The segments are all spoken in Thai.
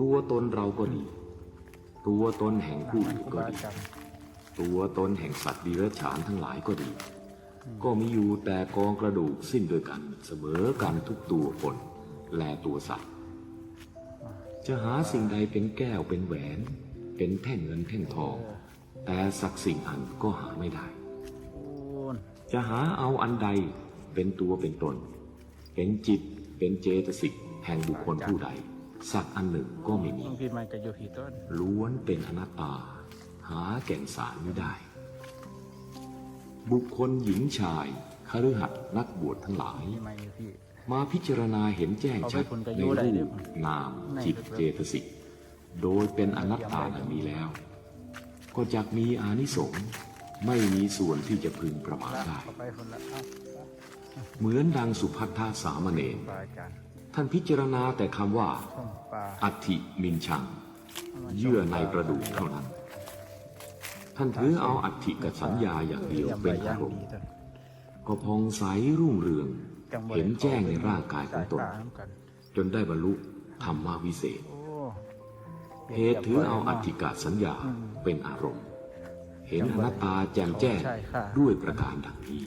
ตัวตนเราก็ดี ตัวตนแห่งผู้อื่นก็ดี ตัวตนแห่งสัตว์ดิเรกชานทั้งหลายก็ดี ก็มีอยู่แต่กองกระดูกสิ้นด้วยกัน เสมอกันทุกตัวคนและตัวสัตว์ จะหาสิ่งใดเป็นแก้วเป็นแหวน เป็นแท่งเงินแท่งทอง แต่สักสิ่งอันก็หาไม่ได้ จะหาเอาอันใดเป็นตัวเป็นตน เป็นจิตเป็นเจตสิกแห่งบุคคลผู้ใด สักอันหนึ่งก็ไม่มีบางทีมันก็อยู่ที่ต้นล้วนเป็นอนัตตา หาแก่นสารไม่ได้ บุคคลหญิงชายคฤหัสถ์นักบวชทั้งหลายที่มันอยู่ที่มาพิจารณาเห็นแจ้งชัดเอาไปผลประในโยชน์ได้รูด้วยปนามไหนจิตครับเจตสิกโดยเป็นอนัตตาดังนี้แล้ว ก็จักมีอานิสงส์ไม่มีส่วนที่จะพึงประมาทละได้เข้าไปคนละเอ้าเหมือนดังสุพัทธาสามเณรครูบาอาจารย์ท่านพิจารณาแต่คำว่าส้มปลาอัฐิมินชัง เยื่อในกระดูกเท่านั้น ท่านถือเอาอัฐิกับสัญญาอย่างเดียวยี่มเป็นไย่าอางรมดีณ์ท่านก็พองใสรุ่งเรืองจังบ่ได้เห็นแจ้งในร่างกายของตนสายตากันจนได้บรรลุธรรมวิเศษโอ้เหตุถือเอาอัฐิกาสัญญาเป็นอารมณ์ เห็นอนัตตาแจ่มแจ้งใช่ค่ะด้วยประการดังนี้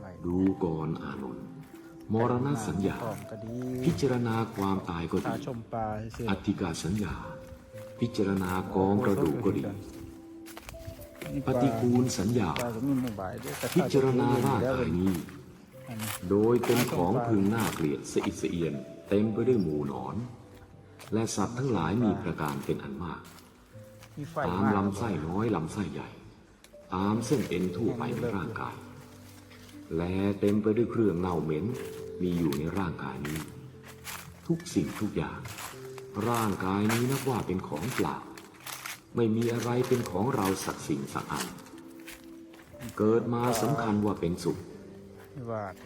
ไหลดูก่อนอานนท์ มรณสัญญาพร้อมก็ดีพิจารณาความตายก็ตาดีชมปลาเสียอัฐิกาสัญญา พิจารณากองกระดูกก็ดีปฏิกูลสัญญาปลาก็มีหมู่บ่ายด้วยแต่พิจารณาร่างกายนี้อันนี้ โดยเป็นของพึงน่าเกลียดสะอิดสะเอียน เต็มไปด้วยหมู่หนอน และสัตว์ทั้งหลายมีประการเป็นอันมากมีไฟตามกลำไส้น้อยลำไส้ใหญ่ ตามเส้นเอ็นทั่วไปในร่างกาย และเต็มไปด้วยเครื่องเน่าเหม็นมีอยู่ในร่างกายนี้ ทุกสิ่งทุกอย่าง ร่างกายนี้นับว่าเป็นของเปล่า ไม่มีอะไรเป็นของเราสักสิ่งสักอัน เกิดมาสำคัญว่าเป็นสุข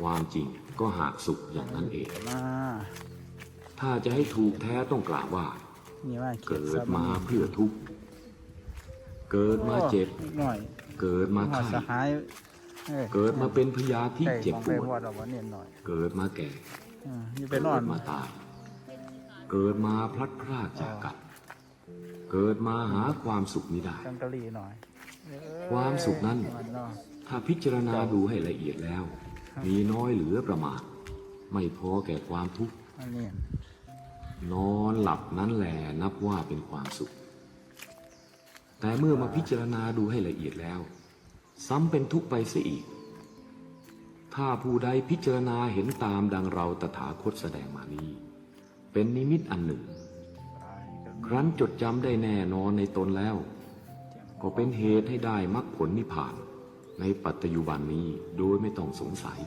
ความจริงก็หากสุขอย่างนั้นเอง ถ้าจะให้ถูกแท้ต้องกล่าวว่า เกิดมาเพื่อทุกข์ เกิดมาเจ็บ เกิดมาไข้ เกิดมาเป็นพยาธิใกล้เจ็บของปไปวดวอดเอาวันนี้หน่อยเกิดมาแก่อ่านี่ไปเกินอนดมาตาย เกิดมาพลัดพรากจากกัน เกิดมาหาความสุขมิได้จังกะลีหน่อยเอ้ยความสุขนั้นมันเนาะถ้าพิจารณาดูให้ละเอียดแล้ว มีน้อยเหลือประมาณ ไม่พอแก่ความทุกข์อันนี้นอนหลับนั้นแหลนับว่าเป็นความสุข แต่เมื่อมาพิจารณาดูให้ละเอียดแล้ว ซ้ำเป็นทุกข์ไปเสียอีก ถ้าผู้ใดพิจารณาเห็นตามดังเราตถาคตแสดงมานี้ เป็นนิมิตอันหนึ่ง ครั้นจดจำได้แน่นอนในตนแล้ว ก็เป็นเหตุให้ได้มรรคผลนิพพานในปัจจุบันนี้โดยไม่ต้องสงสัย